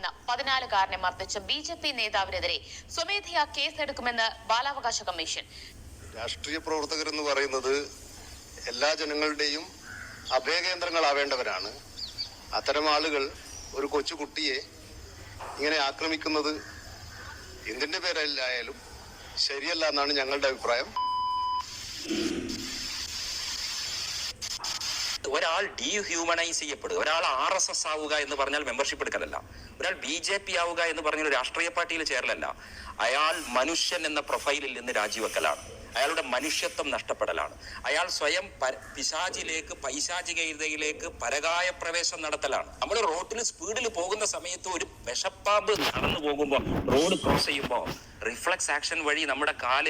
എന്ന പതിനാലുകാരനെ മർദ്ദിച്ച B J P നേതാവിനെതിരെ സ്വമേധയാ കേസെടുക്കുമെന്ന് ബാലാവകാശ കമ്മീഷൻ. രാഷ്ട്രീയ പ്രവർത്തകർ എന്ന് പറയുന്നത് എല്ലാ ജനങ്ങളുടെയും അഭയകേന്ദ്രങ്ങളാവേണ്ടവരാണ്. അത്തരം ആളുകൾ ഒരു കൊച്ചുകുട്ടിയെ ഇങ്ങനെ ആക്രമിക്കുന്നത് എന്തിന്റെ പേരിലായാലും ശരിയല്ല എന്നാണ് ഞങ്ങളുടെ അഭിപ്രായം. ഒരാൾ ഡീഹ്യൂമനൈസ് ചെയ്യപ്പെടുക ഒരാൾ ആർ എസ് എസ് ആവുക എന്ന് പറഞ്ഞാൽ മെമ്പർഷിപ്പ് എടുക്കലല്ല. ഒരാൾ ബി ജെ പി ആവുക എന്ന് പറഞ്ഞാൽ രാഷ്ട്രീയ പാർട്ടിയിൽ ചേരലല്ല. അയാൾ മനുഷ്യൻ എന്ന പ്രൊഫൈലിൽ നിന്ന് രാജിവെക്കലാണ്. അയാളുടെ മനുഷ്യത്വം നഷ്ടപ്പെടലാണ്. അയാൾ സ്വയം പിശാചിലേക്ക് പൈശാചികതയിലേക്ക് പരകായ പ്രവേശം നടത്തലാണ്. നമ്മൾ റോഡിൽ സ്പീഡിൽ പോകുന്ന സമയത്ത് ഒരു വിഷപ്പാമ്പ് നടന്നു പോകുമ്പോൾ റോഡ് ക്രോസ് ചെയ്യുമ്പോൾ റിഫ്ലക്സ് ആക്ഷൻ വഴി നമ്മുടെ കാൽ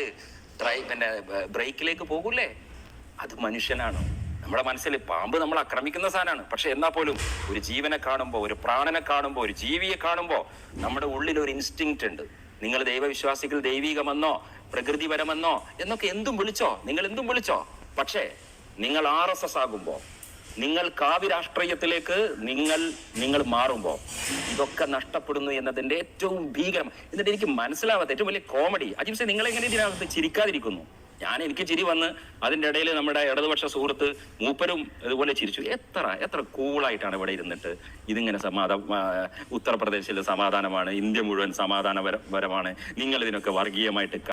ഡ്രൈ പിന്നെ ബ്രേക്കിലേക്ക് പോകൂലേ അത് മനുഷ്യനാണ്. നമ്മുടെ മനസ്സിൽ പാമ്പ് നമ്മൾ ആക്രമിക്കുന്ന സാധനമാണ്. പക്ഷെ എന്നാ പോലും ഒരു ജീവനെ കാണുമ്പോൾ ഒരു പ്രാണനെ കാണുമ്പോൾ ഒരു ജീവിയെ കാണുമ്പോൾ നമ്മുടെ ഉള്ളിൽ ഒരു ഇൻസ്റ്റിങ്ക്റ്റ് ഉണ്ട്. നിങ്ങൾ ദൈവവിശ്വാസികൾ ദൈവികമെന്നോ പ്രകൃതിപരമെന്നോ എന്നൊക്കെ എന്തും വിളിച്ചോ? നിങ്ങൾ എന്തും വിളിച്ചോ? പക്ഷേ നിങ്ങൾ ആർ എസ് എസ് ആകുമ്പോൾ നിങ്ങൾ കാവ്യ രാഷ്ട്രീയത്തിലേക്ക് നിങ്ങൾ നിങ്ങൾ മാറുമ്പോൾ ഇതൊക്കെ നഷ്ടപ്പെടുന്നു എന്നതിന്റെ ഏറ്റവും ഭീകരം. എന്നിട്ട് എനിക്ക് മനസ്സിലാവാത്ത ഏറ്റവും വലിയ കോമഡി അജിംസെ നിങ്ങൾ എങ്ങനെ ഇതിനകത്ത് ചിരിക്കാതിരിക്കുന്നു? ഞാൻ എനിക്ക് ചിരി വന്ന് അതിന്റെ ഇടയിൽ നമ്മുടെ ഇടതുപക്ഷ സുഹൃത്ത് മൂപ്പരും ഇതുപോലെ ചിരിച്ചു. എത്ര എത്ര കൂളായിട്ടാണ് ഇവിടെ ഇരുന്നിട്ട് ഇതിങ്ങനെ സമാധാന ഉത്തർപ്രദേശിൽ സമാധാനമാണ് ഇന്ത്യ മുഴുവൻ സമാധാനപരമാണ് നിങ്ങൾ ഇതിനൊക്കെ വർഗീയമായിട്ട്